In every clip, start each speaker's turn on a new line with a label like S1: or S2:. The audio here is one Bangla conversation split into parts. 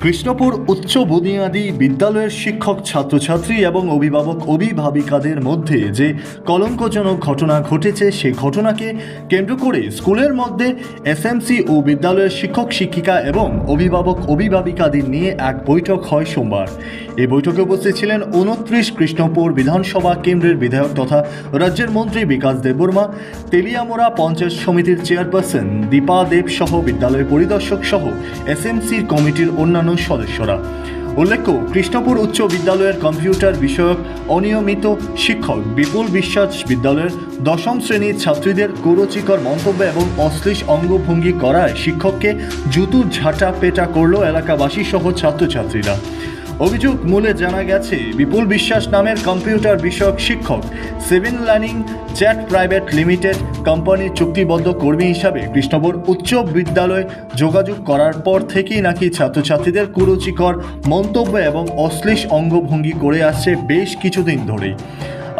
S1: কৃষ্ণপুর উচ্চ বুনিয়াদী বিদ্যালয়ের শিক্ষক, ছাত্রছাত্রী এবং অভিভাবক অভিভাবিকাদের মধ্যে যে কলঙ্কজনক ঘটনা ঘটেছে সেই ঘটনাকে কেন্দ্র করে স্কুলের মধ্যে এসএমসি ও বিদ্যালয়ের শিক্ষক, শিক্ষিকা এবং অভিভাবক অভিভাবিকাদের নিয়ে এক বৈঠক হয় সোমবার। এই বৈঠকে উপস্থিত ছিলেন উনত্রিশ কৃষ্ণপুর বিধানসভা কেন্দ্রের বিধায়ক তথা রাজ্যের মন্ত্রী বিকাশ দেববর্মা, তেলিয়ামোড়া পঞ্চায়েত সমিতির চেয়ারপারসন দীপা দেব সহ বিদ্যালয়ের পরিদর্শক সহ এসএমসির কমিটির অন্যান্য সদস্যরা। উল্লেখ্য, কৃষ্ণপুর উচ্চ বিদ্যালয়ের কম্পিউটার বিষয়ক অনিয়মিত শিক্ষক বিপুল বিশ্বাস বিদ্যালয়ের দশম শ্রেণির ছাত্রীদের কুরুচিকর মন্তব্য এবং অশ্লীল অঙ্গভঙ্গি করায় শিক্ষককে জুতুর ঝাঁটা পেটা করল এলাকাবাসী সহ ছাত্রছাত্রীরা। অভিযোগ মূলে জানা গেছে, বিপুল বিশ্বাস নামের কম্পিউটার বিষয়ক শিক্ষক, seven learning chat private limited কোম্পানির চুক্তিবদ্ধ কর্মী হিসাবে কৃষ্ণপুর উচ্চ বিদ্যালয়ে যোগাযোগ করার পর থেকেই নাকি ছাত্রছাত্রীদের কুরুচিকর মন্তব্য এবং অশ্লীল অঙ্গভঙ্গি করে আসছে বেশ কিছুদিন ধরেই।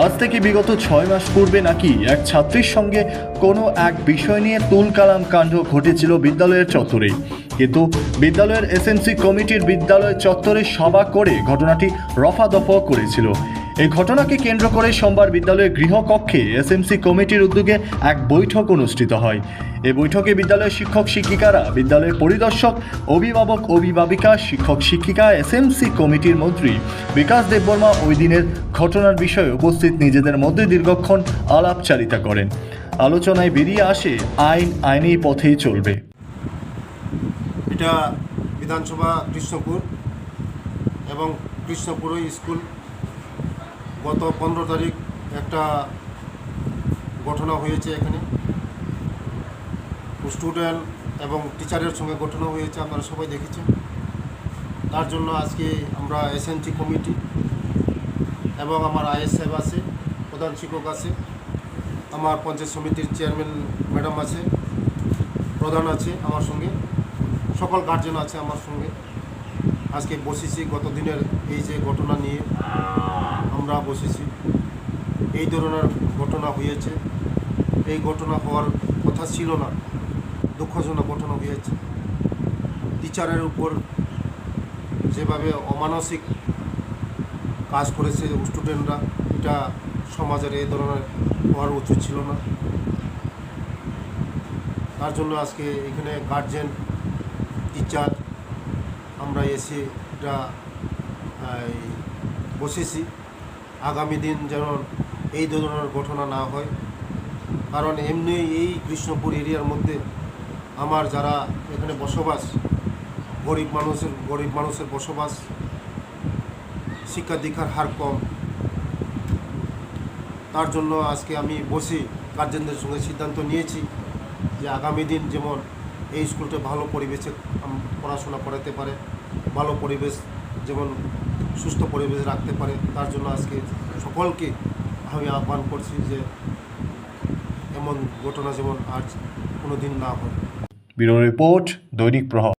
S1: আজ থেকে বিগত ছয় মাস পূর্বে নাকি এক ছাত্রীর সঙ্গে কোনো এক বিষয় নিয়ে তুলকালাম কাণ্ড ঘটেছিল বিদ্যালয়ের চত্বরেই। কিন্তু বিদ্যালয়ের এসএনসি কমিটির বিদ্যালয় চত্বরে সভা করে ঘটনাটি রফা দফা করেছিল। এই ঘটনাকে কেন্দ্র করে সোমবার বিদ্যালয়ের গৃহকক্ষে এসএমসি কমিটির উদ্যোগে এক বৈঠক অনুষ্ঠিত হয়। এই বৈঠকে বিদ্যালয়ের শিক্ষক শিক্ষিকারা, বিদ্যালয়ের পরিদর্শক, অভিভাবক, অভিভাবিকা, শিক্ষক শিক্ষিকা এসএমসি কমিটির মন্ত্রী বিকাশ দেববর্মা ওই দিনের ঘটনার বিষয়ে উপস্থিত নিজেদের মধ্যে দীর্ঘক্ষণ আলাপচারিতা করেন। আলোচনায় বেরিয়ে আসে আইন, আইনি পথেই চলবে।
S2: এটা বিধানসভা কৃষ্ণপুর এবং কৃষ্ণপুর স্কুল। গত পনেরো তারিখ একটা ঘটনা হয়েছে এখানে। স্টুডেন্ট এবং টিচারের সঙ্গে ঘটনা হয়েছে, আপনারা সবাই দেখেছেন। তার জন্য আজকে আমরা এসএনসি কমিটি এবং আমার আইএস সাহেব আছে, প্রধান শিক্ষক আছে, আমার পঞ্চায়েত সমিতির চেয়ারম্যান ম্যাডাম আছে, প্রধান আছে আমার সঙ্গে। সকল গার্জেন আছে আমার সঙ্গে। আজকে বসেছি গত দিনের এই যে ঘটনা নিয়ে আমরা বসেছি। এই ধরনের ঘটনা হয়েছে। এই ঘটনা হওয়ার কথা ছিল না। দুঃখজনক ঘটনা হয়েছে। টিচারের উপর যেভাবে অমানসিক কাজ করেছে স্টুডেন্টরা, এটা সমাজের এই ধরনের হওয়ার উচিত ছিল না। তার জন্য আজকে এখানে গার্জেন টিচার আমরা এসে এটা বসেছি। আগামী দিন যেন এই ধরনের ঘটনা না হয়। কারণ এমনি এই কৃষ্ণপুর এরিয়ার মধ্যে আমার যারা এখানে বসবাস, গরিব মানুষের গরিব মানুষের বসবাস, শিক্ষা দীক্ষার হার কম। তার জন্য আজকে আমি বসে গার্জেনদের সঙ্গে সিদ্ধান্ত নিয়েছি যে আগামী দিন যেমন এই স্কুলটা ভালো পরিবেশে পড়াশোনা করাতে পারে, ভালো পরিবেশ, যেমন সুস্থ পরিবেশ রাখতে পারে, তার জন্য আজকে সকলকে আমি আহ্বান করছি যে এমন ঘটনা যেমন আজ কোনো দিন না হয়
S1: ব্যুরো রিপোর্ট, দৈনিক প্রভাব